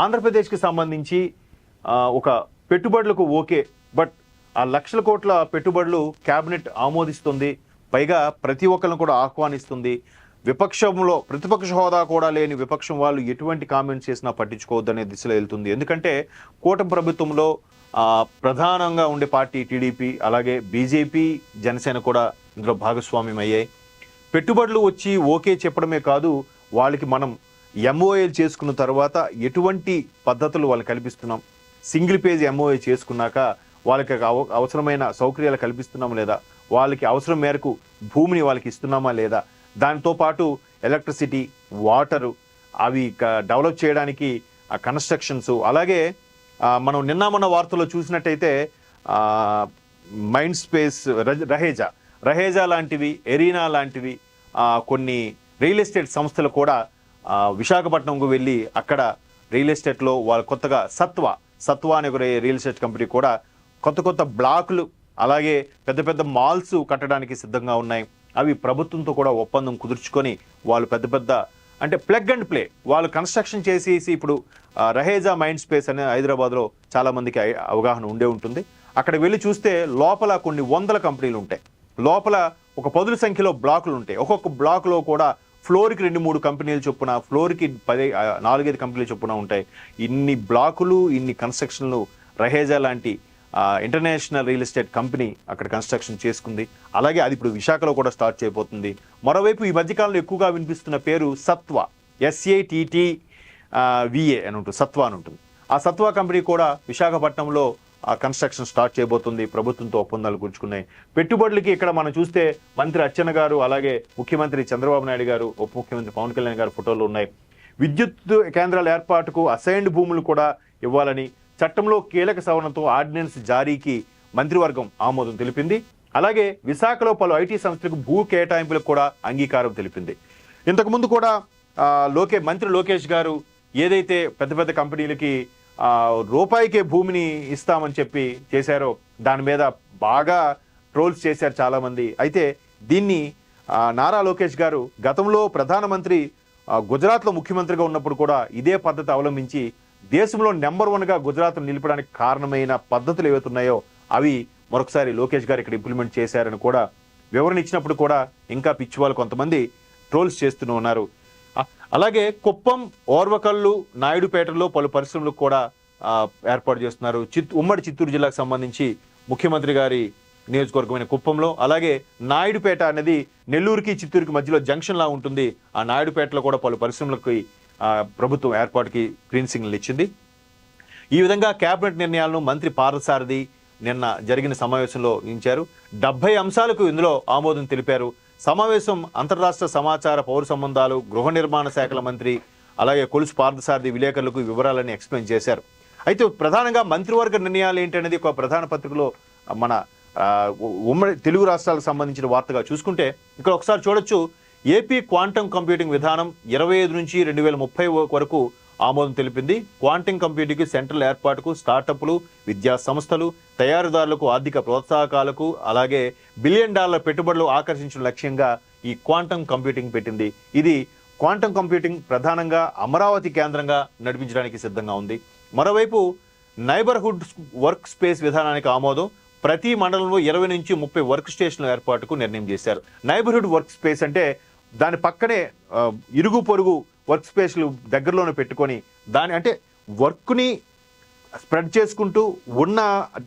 ఆంధ్రప్రదేశ్కి సంబంధించి ఒక పెట్టుబడులకు ఓకే బట్ ఆ లక్షల కోట్ల పెట్టుబడులు కేబినెట్ ఆమోదిస్తుంది. పైగా ప్రతి ఒక్కరిని కూడా ఆహ్వానిస్తుంది. విపక్షంలో ప్రతిపక్ష హోదా కూడా లేని విపక్షం వాళ్ళు ఎటువంటి కామెంట్స్ చేసినా పట్టించుకోవద్దనే దిశలో వెళ్తుంది. ఎందుకంటే కూటమి ప్రభుత్వంలో ప్రధానంగా ఉండే పార్టీ టీడీపీ అలాగే బీజేపీ జనసేన కూడా ఇందులో భాగస్వామ్యం అయ్యాయి పెట్టుబడులు వచ్చి ఓకే చెప్పడమే కాదు వాళ్ళకి మనం ఎంఓఏలు చేసుకున్న తర్వాత ఎటువంటి పద్ధతులు వాళ్ళు కల్పిస్తున్నాం? సింగిల్ పేజ్ ఎంఓఏ చేసుకున్నాక వాళ్ళకి అవ- అవసరమైన సౌకర్యాలు కల్పిస్తున్నామా లేదా? వాళ్ళకి అవసరం మేరకు భూమిని వాళ్ళకి ఇస్తున్నామా లేదా? దాంతో పాటు ఎలక్ట్రిసిటీ వాటరు అవి డెవలప్ చేయడానికి కన్స్ట్రక్షన్స్ అలాగే మనం నిన్న మొన్న వార్తల్లో చూసినట్టయితే మైండ్ స్పేస్ రహేజా. రహేజా లాంటివి ఎరీనా లాంటివి కొన్ని రియల్ ఎస్టేట్ సంస్థలు కూడా విశాఖపట్నంకు వెళ్ళి అక్కడ రియల్ ఎస్టేట్లో వాళ్ళు కొత్తగా సత్వ సత్వ అనే ఒక రియల్ ఎస్టేట్ కంపెనీ కూడా కొత్త కొత్త బ్లాకులు అలాగే పెద్ద పెద్ద మాల్స్ కట్టడానికి సిద్ధంగా ఉన్నాయి. అవి ప్రభుత్వంతో కూడా ఒప్పందం కుదుర్చుకొని వాళ్ళు పెద్ద పెద్ద అంటే ప్లగ్ అండ్ ప్లే వాళ్ళు కన్స్ట్రక్షన్ చేసేసి ఇప్పుడు రహేజా మైండ్ స్పేస్ అనే హైదరాబాద్లో చాలామందికి అవగాహన ఉండే ఉంటుంది. అక్కడ వెళ్ళి చూస్తే లోపల కొన్ని వందల కంపెనీలు ఉంటాయి. లోపల ఒక పదుల సంఖ్యలో బ్లాకులు ఉంటాయి. ఒక్కొక్క బ్లాక్లో కూడా ఫ్లోర్కి రెండు మూడు కంపెనీలు చొప్పున ఫ్లోర్కి పది నాలుగైదు కంపెనీలు చొప్పున ఉంటాయి. ఇన్ని బ్లాకులు ఇన్ని కన్స్ట్రక్షన్లు రహేజా లాంటి ఇంటర్నేషనల్ రియల్ ఎస్టేట్ కంపెనీ అక్కడ కన్స్ట్రక్షన్ చేసుకుంది. అలాగే అది ఇప్పుడు విశాఖలో కూడా స్టార్ట్ చేయబోతుంది. మరోవైపు ఈ మధ్యకాలంలో ఎక్కువగా వినిపిస్తున్న పేరు సత్వ ఎస్ఏటిటి విఏ అని ఉంటుంది సత్వ అని ఉంటుంది. ఆ సత్వ కంపెనీ కూడా విశాఖపట్నంలో కన్స్ట్రక్షన్ స్టార్ట్ చేయబోతుంది ప్రభుత్వంతో ఒప్పందాలు కూర్చుకున్నాయి పెట్టుబడులకి ఇక్కడ మనం చూస్తే మంత్రి అచ్చెన్న గారు అలాగే ముఖ్యమంత్రి చంద్రబాబు నాయుడు గారు ఉప ముఖ్యమంత్రి పవన్ కళ్యాణ్ గారు ఫోటోలు ఉన్నాయి. విద్యుత్ కేంద్రాల ఏర్పాటుకు అసైన్డ్ భూములు కూడా ఇవ్వాలని చట్టంలో కీలక సవరణతో ఆర్డినెన్స్ జారీకి మంత్రివర్గం ఆమోదం తెలిపింది. అలాగే విశాఖలో పలు ఐటీ సంస్థలకు భూ కేటాయింపులకు కూడా అంగీకారం తెలిపింది. ఇంతకుముందు కూడా లోకే మంత్రి లోకేష్ గారు ఏదైతే పెద్ద పెద్ద కంపెనీలకి రూపాయికే భూమిని ఇస్తామని చెప్పి చేశారో. దాని మీద బాగా ట్రోల్స్ చేశారు చాలామంది. అయితే దీన్ని నారా లోకేష్ గారు గతంలో ప్రధానమంత్రి గుజరాత్లో ముఖ్యమంత్రిగా ఉన్నప్పుడు కూడా ఇదే పద్ధతి అవలంబించి దేశంలో నెంబర్ వన్గా గుజరాత్ నిలపడానికి కారణమైన పద్ధతులు ఏవైతున్నాయో అవి మరొకసారి లోకేష్ గారు ఇక్కడ ఇంప్లిమెంట్ చేశారని కూడా వివరణ ఇచ్చినప్పుడు కూడా ఇంకా పిచ్చి వాళ్ళు కొంతమంది ట్రోల్స్ చేస్తూనే ఉన్నారు. అలాగే కుప్పం ఓర్వకల్లు నాయుడుపేటలో పలు పరిశ్రమలకు కూడా ఏర్పాటు చేస్తున్నారు. చిత్ ఉమ్మడి చిత్తూరు జిల్లాకు సంబంధించి ముఖ్యమంత్రి గారి నియోజకవర్గమైన కుప్పంలో అలాగే నాయుడుపేట అనేది నెల్లూరుకి చిత్తూరుకి మధ్యలో జంక్షన్లా ఉంటుంది. ఆ నాయుడుపేటలో కూడా పలు పరిశ్రమలకి ప్రభుత్వం ఏర్పాటుకి గ్రీన్ సిగ్నల్ ఇచ్చింది. ఈ విధంగా కేబినెట్ నిర్ణయాలను మంత్రి పార్థసారథి నిన్న జరిగిన సమావేశంలో ఇచ్చారు డెబ్బై అంశాలకు ఇందులో ఆమోదం తెలిపారు. సమావేశం అంతర్రాష్ట్ర సమాచార పౌర సంబంధాలు గృహ నిర్మాణ శాఖల మంత్రి అలాగే కొలుసు పార్థసారథి విలేకరులకు వివరాలని ఎక్స్ప్లెయిన్ చేశారు. అయితే ప్రధానంగా మంత్రివర్గ నిర్ణయాలు ఏంటనేది ఒక ప్రధాన పత్రికలో మన ఉమ్మడి తెలుగు రాష్ట్రాలకు సంబంధించిన వార్తగా చూసుకుంటే ఇక్కడ ఒకసారి చూడొచ్చు. ఏపీ క్వాంటమ్ కంప్యూటింగ్ విధానం ఇరవై ఐదు నుంచి రెండు వేల ముప్పై వరకు ఆమోదం తెలిపింది. క్వాంటమ్ కంప్యూటింగ్ సెంట్రల్ ఏర్పాటుకు స్టార్టప్లు విద్యా సంస్థలు తయారీదారులకు ఆర్థిక ప్రోత్సాహకాలకు అలాగే బిలియన్ డాలర్ల పెట్టుబడులు ఆకర్షించిన లక్ష్యంగా ఈ క్వాంటమ్ కంప్యూటింగ్ పెట్టింది. ఇది క్వాంటమ్ కంప్యూటింగ్ ప్రధానంగా అమరావతి కేంద్రంగా నడిపించడానికి సిద్ధంగా ఉంది. మరోవైపు నైబర్హుడ్ వర్క్ స్పేస్ విధానానికి ఆమోదం. ప్రతి మండలంలో ఇరవై నుంచి ముప్పై వర్క్ స్టేషన్ల ఏర్పాటుకు నిర్ణయం చేశారు. నైబర్హుడ్ వర్క్ స్పేస్ అంటే దాని పక్కనే ఇరుగు పొరుగు వర్క్ స్పేస్లు దగ్గరలోనే పెట్టుకొని దాని అంటే వర్క్ని స్ప్రెడ్ చేసుకుంటూ ఉన్న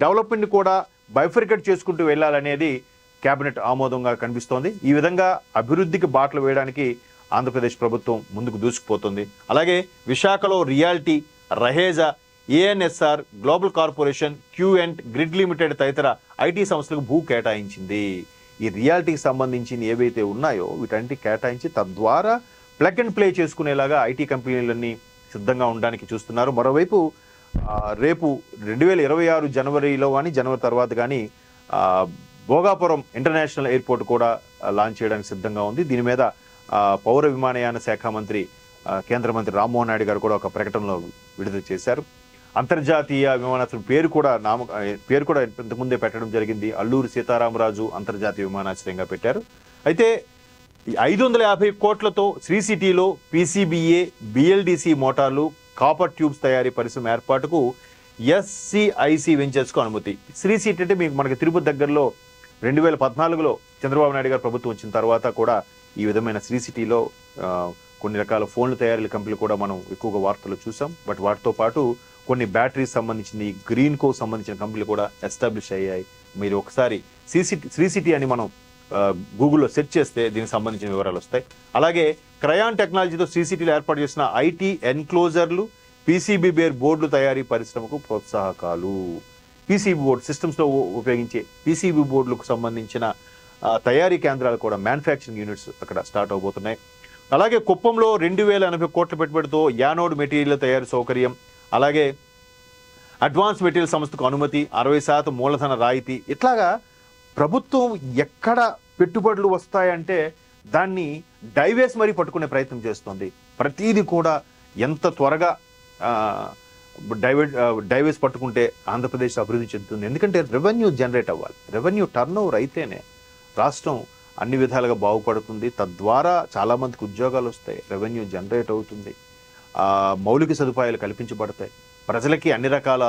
డెవలప్మెంట్ కూడా బైఫరికేట్ చేసుకుంటూ వెళ్ళాలనేది కేబినెట్ ఆమోదంగా కనిపిస్తోంది. ఈ విధంగా అభివృద్ధికి బాటలు వేయడానికి ఆంధ్రప్రదేశ్ ప్రభుత్వం ముందుకు దూసుకుపోతుంది. అలాగే విశాఖలో reality Raheja A N S R global corporation Q and grid limited తదితర ఐటీ సంస్థలకు భూ కేటాయించింది. ఈ రియాలిటీకి సంబంధించిన ఏవైతే ఉన్నాయో వీటన్నిటి కేటాయించి తద్వారా ప్లగ్ అండ్ ప్లే చేసుకునేలాగా ఐటీ కంపెనీలన్నీ సిద్ధంగా ఉండడానికి చూస్తున్నారు. మరోవైపు రేపు రెండు వేల ఇరవై ఆరు జనవరిలో కానీ జనవరి తర్వాత కానీ భోగాపురం ఇంటర్నేషనల్ ఎయిర్పోర్ట్ కూడా లాంచ్ చేయడానికి సిద్ధంగా ఉంది. దీని మీద పౌర విమానయాన శాఖ మంత్రి కేంద్ర మంత్రి రామ్మోహన్ నాయుడు గారు కూడా ఒక ప్రకటనలో విడుదల చేశారు. అంతర్జాతీయ విమానాశ్రయం పేరు కూడా నామ పేరు కూడా ఇంతకుముందే పెట్టడం జరిగింది. అల్లూరు సీతారామరాజు అంతర్జాతీయ విమానాశ్రయంగా పెట్టారు. అయితే ఐదు వందల యాభై కోట్లతో శ్రీ సిటీలో పీసీబీఏ బిఎల్డిసి మోటార్లు కాపర్ ట్యూబ్స్ తయారీ పరిశ్రమ ఏర్పాటుకు ఎస్సిఐసి వెంచర్స్కు అనుమతి. శ్రీ సిటీ అంటే మీకు మనకి తిరుపతి దగ్గరలో రెండు వేల పద్నాలుగులో చంద్రబాబు నాయుడు గారు ప్రభుత్వం వచ్చిన తర్వాత కూడా ఈ విధమైన శ్రీ సిటీలో కొన్ని రకాల ఫోన్ల తయారీ కంపెనీలు కూడా మనం ఎక్కువగా వార్తలు చూసాం. బట్ వాటితో పాటు కొన్ని బ్యాటరీస్ సంబంధించిన గ్రీన్ కో సంబంధించిన కంపెనీలు కూడా ఎస్టాబ్లిష్ అయ్యాయి. మీరు ఒకసారి సిసిటీ శ్రీసిటీ అని మనం గూగుల్లో సెర్చ్ చేస్తే దీనికి సంబంధించిన వివరాలు వస్తాయి. అలాగే క్రయాన్ టెక్నాలజీతో సీసీటీలు ఏర్పాటు చేసిన ఐటీ ఎన్క్లోజర్లు పీసీబీ బేర్ బోర్డులు తయారీ పరిశ్రమకు ప్రోత్సాహకాలు. పీసీబీ బోర్డు సిస్టమ్స్లో ఉపయోగించే పీసీబీ బోర్డులకు సంబంధించిన తయారీ కేంద్రాలు కూడా మ్యానుఫ్యాక్చరింగ్ యూనిట్స్ అక్కడ స్టార్ట్ అవబోతున్నాయి. అలాగే కుప్పంలో రెండు వేల ఎనభై కోట్ల పెట్టుబడితో యానోడ్ మెటీరియల్ తయారీ సౌకర్యం అలాగే అడ్వాన్స్ మెటీరియల్ సంస్థకు అనుమతి అరవై శాతం మూలధన రాయితీ. ఇట్లాగా ప్రభుత్వం ఎక్కడ పెట్టుబడులు వస్తాయంటే దాన్ని డైవేస్ మరీ పట్టుకునే ప్రయత్నం చేస్తుంది. ప్రతిదీ కూడా ఎంత త్వరగా డైవర్ట్ డైవేస్ పట్టుకుంటే ఆంధ్రప్రదేశ్ అభివృద్ధి చెందుతుంది. ఎందుకంటే రెవెన్యూ జనరేట్ అవ్వాలి. రెవెన్యూ టర్న్ ఓవర్ అయితేనే రాష్ట్రం అన్ని విధాలుగా బాగుపడుతుంది. తద్వారా చాలామందికి ఉద్యోగాలు వస్తాయి. రెవెన్యూ జనరేట్ అవుతుంది. మౌలిక సదుపాయాలు కల్పించబడతాయి. ప్రజలకి అన్ని రకాల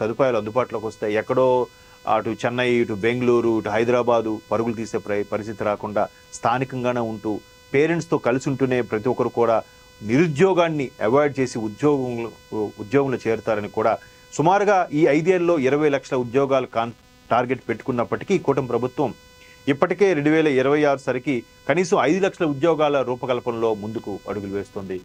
సదుపాయాలు అందుబాటులోకి వస్తాయి. ఎక్కడో అటు చెన్నై ఇటు బెంగళూరు ఇటు హైదరాబాదు పరుగులు తీసే పరిస్థితి రాకుండా స్థానికంగానే ఉంటూ పేరెంట్స్తో కలిసి ఉంటూనే ప్రతి ఒక్కరు కూడా నిరుద్యోగాన్ని అవాయిడ్ చేసి ఉద్యోగంలో ఉద్యోగంలో చేరుతారని కూడా సుమారుగా ఈ ఐదేళ్ళలో ఇరవై లక్షల ఉద్యోగాలు కాన్ టార్గెట్ పెట్టుకున్నప్పటికీ కూటమి ప్రభుత్వం ఇప్పటికే రెండు వేల ఇరవై ఆరు సరికి కనీసం ఐదు లక్షల ఉద్యోగాల రూపకల్పనలో ముందుకు అడుగులు వేస్తుంది.